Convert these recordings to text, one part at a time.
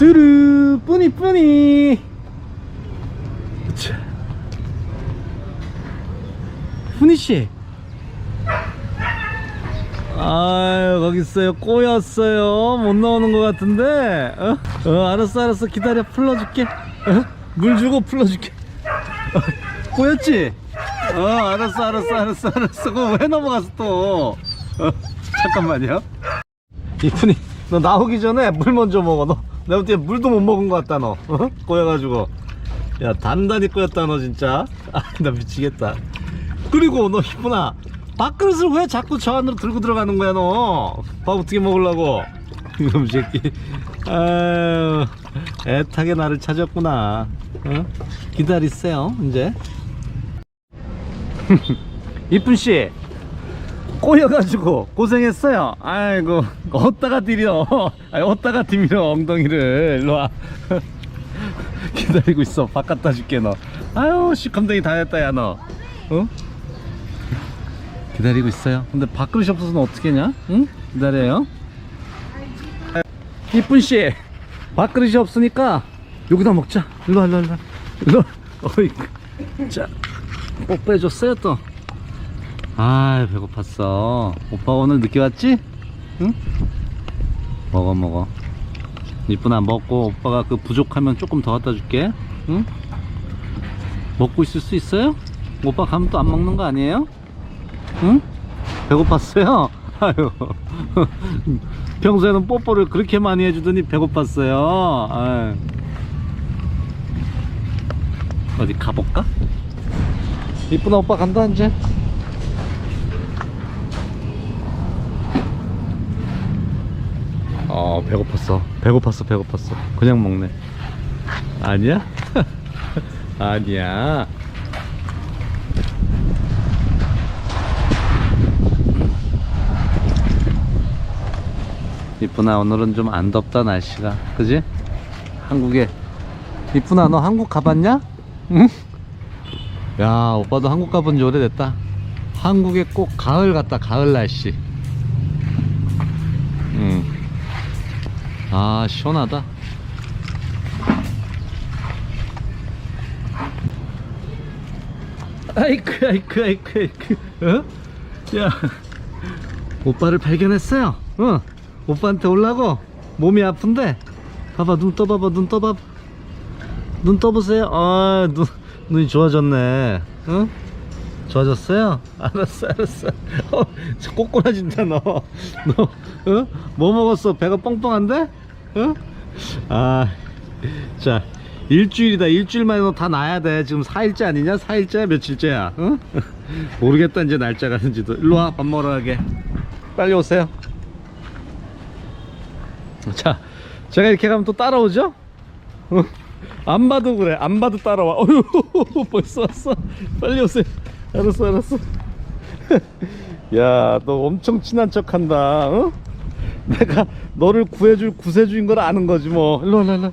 뚜루 뿌니 뿌니. 자. 훈이씨. 아유 거기 있어요. 꼬였어요. 못 나오는 것 같은데. 어? 어 알았어 알았어. 기다려. 풀러줄게. 어? 물 주고 풀러줄게. 어, 꼬였지? 어 알았어 알았어 알았어 알았어. 그거 왜 넘어갔어 또? 어? 잠깐만요. 이쁜이 너 나오기 전에 물 먼저 먹어 너 내가 볼때 물도 못 먹은 것 같다 너. 어? 꼬여가지고. 야 단단히 꼬였다 너 진짜. 아 나 미치겠다. 그리고 너 이쁜아 밥그릇을 왜 자꾸 저 안으로 들고 들어가는 거야 너? 밥 어떻게 먹으려고? 이놈 새끼. 아유 애타게 나를 찾았구나. 어? 기다리세요 이제. 이쁜씨 꼬여가지고 고생했어요. 아이고 어디다가 디려 아니 어디다가 디밀어 엉덩이를? 일로와. 기다리고 있어. 밥 갖다 줄게 너. 아유 시컴덩이 다 했다 야너. 어? 기다리고 있어요? 근데 밥그릇이 없어서 는 어떻게 하냐? 응? 기다려요? 이쁜씨 밥그릇이 없으니까 여기다 먹자. 일로와 일로와 일로와. 일로와. 어이 자못 빼줬어요 또 아 배고팠어 오빠 오늘 늦게 왔지? 응? 먹어 먹어 이쁘나 먹고 오빠가 그 부족하면 조금 더 갖다 줄게 응? 먹고 있을 수 있어요? 오빠 가면 또 안 먹는 거 아니에요? 응? 배고팠어요? 아유 평소에는 뽀뽀를 그렇게 많이 해주더니 배고팠어요 아유. 어디 가볼까? 이쁘나 오빠 간다 이제 어 배고팠어 배고팠어 배고팠어 그냥 먹네 아니야? 아니야 이쁘나 오늘은 좀 안 덥다 날씨가 그지? 한국에 이쁘나 너 한국 가봤냐? 응? 야 오빠도 한국 가본 지 오래됐다 한국에 꼭 가을 같다 가을 날씨 아 시원하다 아이쿠 아이쿠 아이쿠 아이쿠 어? 야 오빠를 발견했어요 어 오빠한테 올라고 몸이 아픈데 봐봐 눈 떠봐봐 눈 떠봐봐 눈 떠보세요 아 눈, 눈이 좋아졌네 어? 좋아졌어요? 알았어 알았어 어, 저 꼬꼬라진다 너너 어? 뭐 먹었어? 배가 뻥뻥한데? 어? 아 자 일주일이다 일주일 만에 너다 나야 돼 지금 4일째 아니냐? 4일째야 며칠째야? 어? 모르겠다 이제 날짜가 는지도 일로 와 밥 먹으러 가게 빨리 오세요 자 제가 이렇게 가면 또 따라오죠? 어? 안 봐도 그래 안 봐도 따라와 어휴 벌써 왔어 빨리 오세요 알았어 알았어 야 너 엄청 친한 척 한다 어? 내가 너를 구해줄 구세주인 걸 아는 거지 뭐. 일로 와 일로 와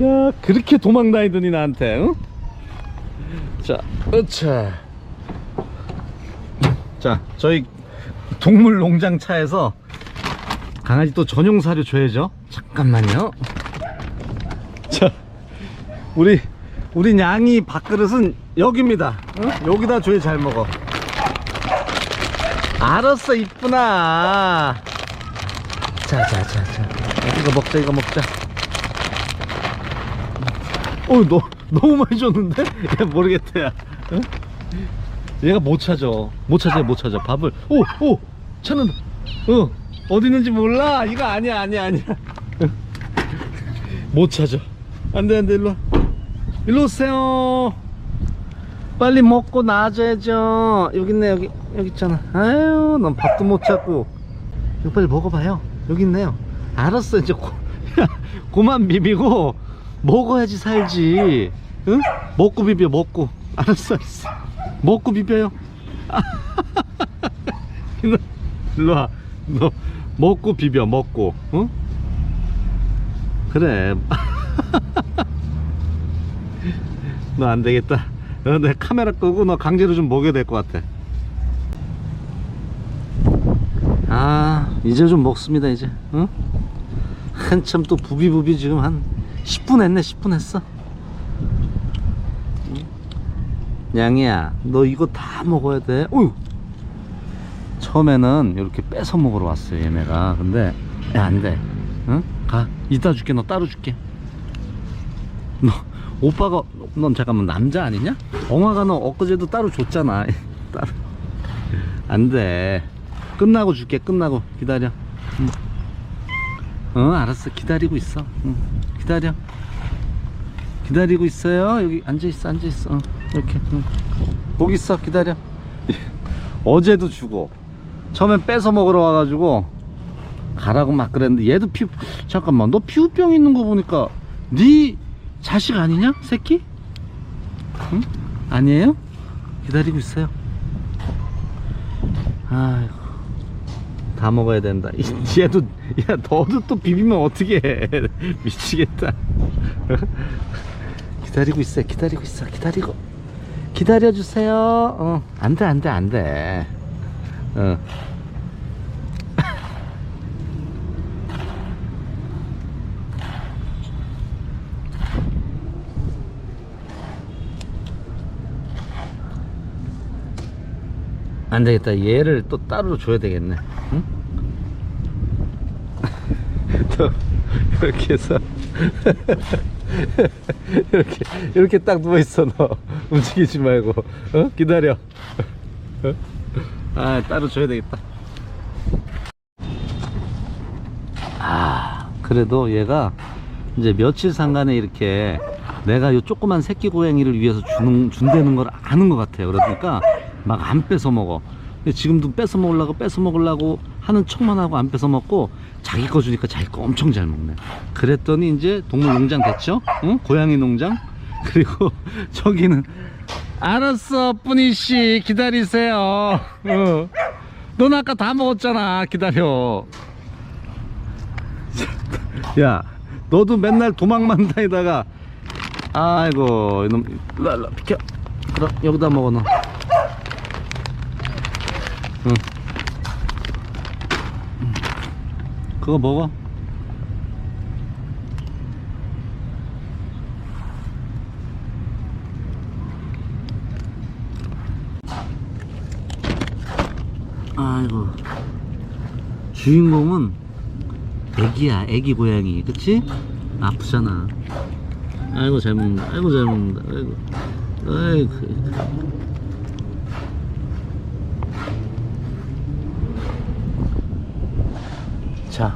야 그렇게 도망 다니더니 나한테 응? 자 으차 자 저희 동물 농장 차에서 강아지 또 전용 사료 줘야죠. 잠깐만요. 자 우리 우리 냥이 밥그릇은 여기입니다. 어? 여기다 줘야 잘 먹어 알았어 이쁘나 자자자자 이거 먹자 이거 먹자 어, 너, 너무 많이 줬는데? 야, 모르겠다, 야. 응? 얘가 못 찾아. 못 찾아, 못 찾아. 밥을. 오, 오! 찾는다. 어, 어디 있는지 몰라? 이거 아니야, 아니야, 아니야. 응? 못 찾아. 안 돼, 안 돼, 일로 와. 일로 오세요. 빨리 먹고 나와줘야죠. 여기 있네, 여기. 여기 있잖아. 아유, 넌 밥도 못 찾고. 이거 빨리 먹어봐요. 여기 있네요. 알았어, 이제 고, 야, 고만 비비고. 먹어야지 살지 응? 먹고 비벼 먹고 알았어 알았어 먹고 비벼요 일로- 일로 와너 먹고 비벼 먹고 응? 그래 너 안 되겠다 어, 내 카메라 끄고 너 강제로 좀 먹여야 될 것 같아. 아 이제 좀 먹습니다 이제. 응? 한참 또 부비부비 지금 한 10분 했네 10분 했어. 양이야 너 이거 다 먹어야 돼. 어휴! 처음에는 이렇게 뺏어 먹으러 왔어요 얘네가. 근데 야 안돼. 응? 가. 이따 줄게 너 따로 줄게. 너 오빠가 넌 잠깐만 남자 아니냐? 엉아가 너 엊그제도 따로 줬잖아. 따로. 안돼. 끝나고 줄게 끝나고. 기다려. 응. 어 알았어. 기다리고 있어. 응. 기다려. 기다리고 있어요. 여기 앉아있어 앉아있어. 어, 이렇게. 응. 거기 있어. 기다려. 어제도 주고. 처음엔 뺏어 먹으러 와가지고 가라고 막 그랬는데 얘도 피부 잠깐만. 너 피부병 있는 거 보니까 네 자식 아니냐 새끼? 응? 아니에요? 기다리고 있어요. 아이고 다 먹어야 된다. 이- 얘도 야 너도 또 비비면 어떻게 해. 미치겠다. 기다리고 있어 기다리고 있어 기다리고. 기다려주세요. 어 안 돼 안 돼 안 돼. 어 안 되겠다. 얘를 또 따로 줘야 되겠네. 응? 또 이렇게 해서 이렇게 이렇게 딱 누워 있어 너 움직이지 말고 어? 기다려. 어? 아 따로 줘야 되겠다. 아 그래도 얘가 이제 며칠 상간에 이렇게 내가 요 조그만 새끼 고양이를 위해서 주는 준다는 걸 아는 것 같아요. 그러니까 막 안 뺏어 먹어. 근데 지금도 뺏어 먹으려고 뺏어 먹으려고 하는 척만 하고 안 뺏어 먹고 자기 거 주니까 자기 거 엄청 잘 먹네. 그랬더니 이제 동물 농장 됐죠? 응? 고양이 농장? 그리고 저기는 알았어 뿌니 씨 기다리세요. 어. 넌 아까 다 먹었잖아. 기다려. 야, 너도 맨날 도망만 다니다가 아이고 이놈 일로 일로 비켜. 그럼 여기다 먹어 너. 응. 음. 그거 먹어. 아이고 주인공은 애기야 애기 고양이 그치? 아프잖아 아이고 잘 먹는다 아이고 잘 먹는다 아이고 아이고 자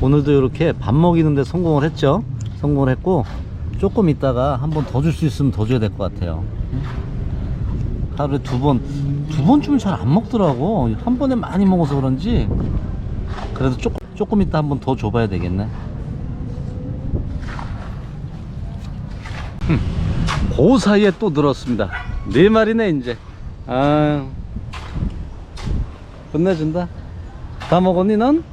오늘도 이렇게 밥 먹이는데 성공을 했죠? 성공을 했고 조금 있다가 한 번 더 줄 수 있으면 더 줘야 될 것 같아요. 하루에 두 번 두 번쯤은 잘 안 먹더라고. 한 번에 많이 먹어서 그런지. 그래도 조금 조금 있다 한 번 더 줘봐야 되겠네. 흠, 그 사이에 또 늘었습니다. 네 마리네 이제. 아 끝내준다? 다 먹었니 넌?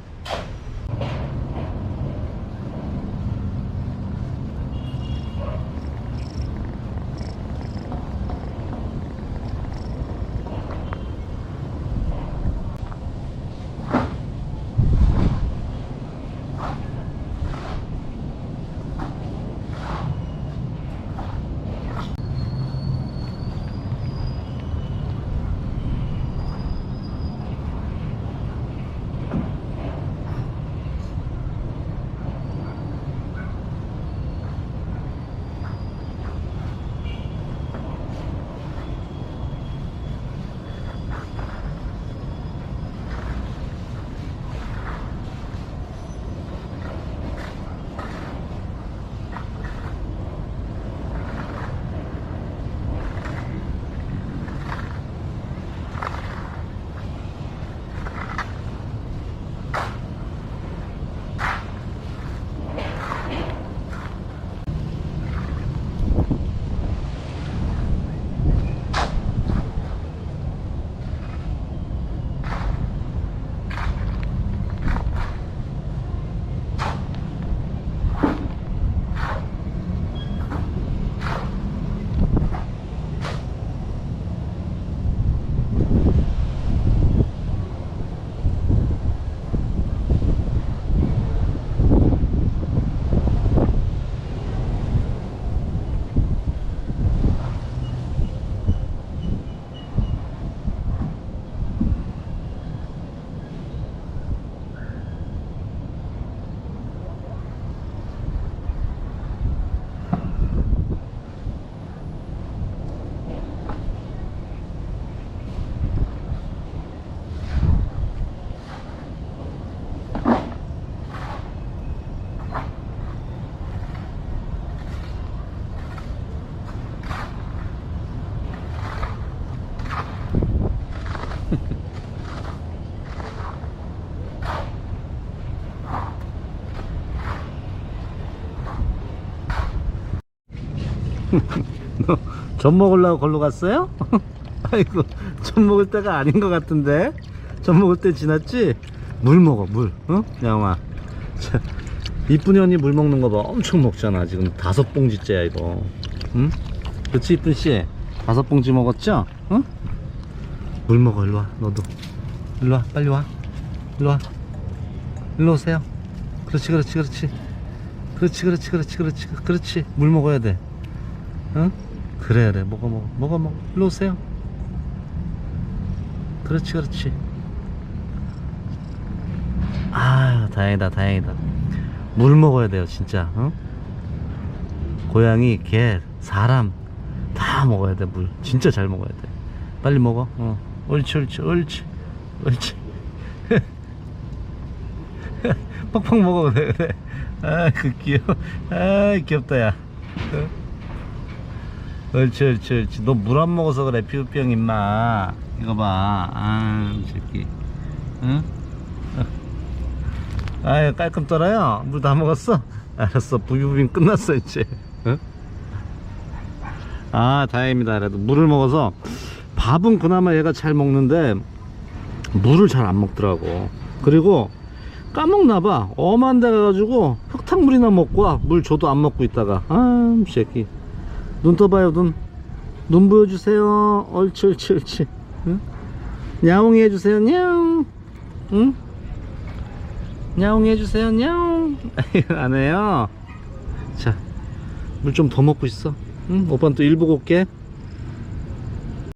너젖 먹으려고 걸로 갔어요? 아이고 젖 먹을 때가 아닌 것 같은데. 젖 먹을 때 지났지? 물 먹어 물. 어? 양아. 자, 이쁜이 언니 물 먹는 거 봐. 엄청 먹잖아 지금. 다섯 봉지째야 이거. 응? 그치 이쁜 씨? 다섯 봉지 먹었죠? 응? 물 먹어 일로 와 너도. 일로 와 빨리 와. 일로 와. 일로 오세요. 그렇지 그렇지 그렇지. 그렇지 그렇지 그렇지 그렇지. 그렇지. 물 먹어야 돼 응? 그래 그래. 먹어 먹어. 먹어 먹어. 일로 오세요. 그렇지 그렇지. 아 다행이다 다행이다. 물 먹어야 돼요 진짜. 응? 고양이 개 사람 다 먹어야 돼 물. 진짜 잘 먹어야 돼. 빨리 먹어. 어. 옳지 옳지 옳지. 옳지. 팍팍 먹어 그래 그래. 아 그 귀여워. 아 귀엽다 야. 어? 옳지 옳지 옳지 너 물 안 먹어서 그래 피부병 임마. 이거 봐아 새끼. 응? 아유 깔끔 떨어요? 물 다 먹었어? 알았어 부비부빙 끝났어 이제. 응? 아 다행입니다. 그래도 물을 먹어서 밥은 그나마 얘가 잘 먹는데 물을 잘 안 먹더라고. 그리고 까먹나봐. 엄한 데 가가지고 흙탕물이나 먹고 와. 물 줘도 안 먹고 있다가. 아이 새끼 눈 떠봐요 눈. 눈 보여주세요. 옳지 옳지 옳지 응? 야옹이 해주세요 냐옹. 응? 야옹이 해주세요 냐옹. 안 해요? 자 물 좀 더 먹고 있어. 응? 오빠는 또 일 보고 올게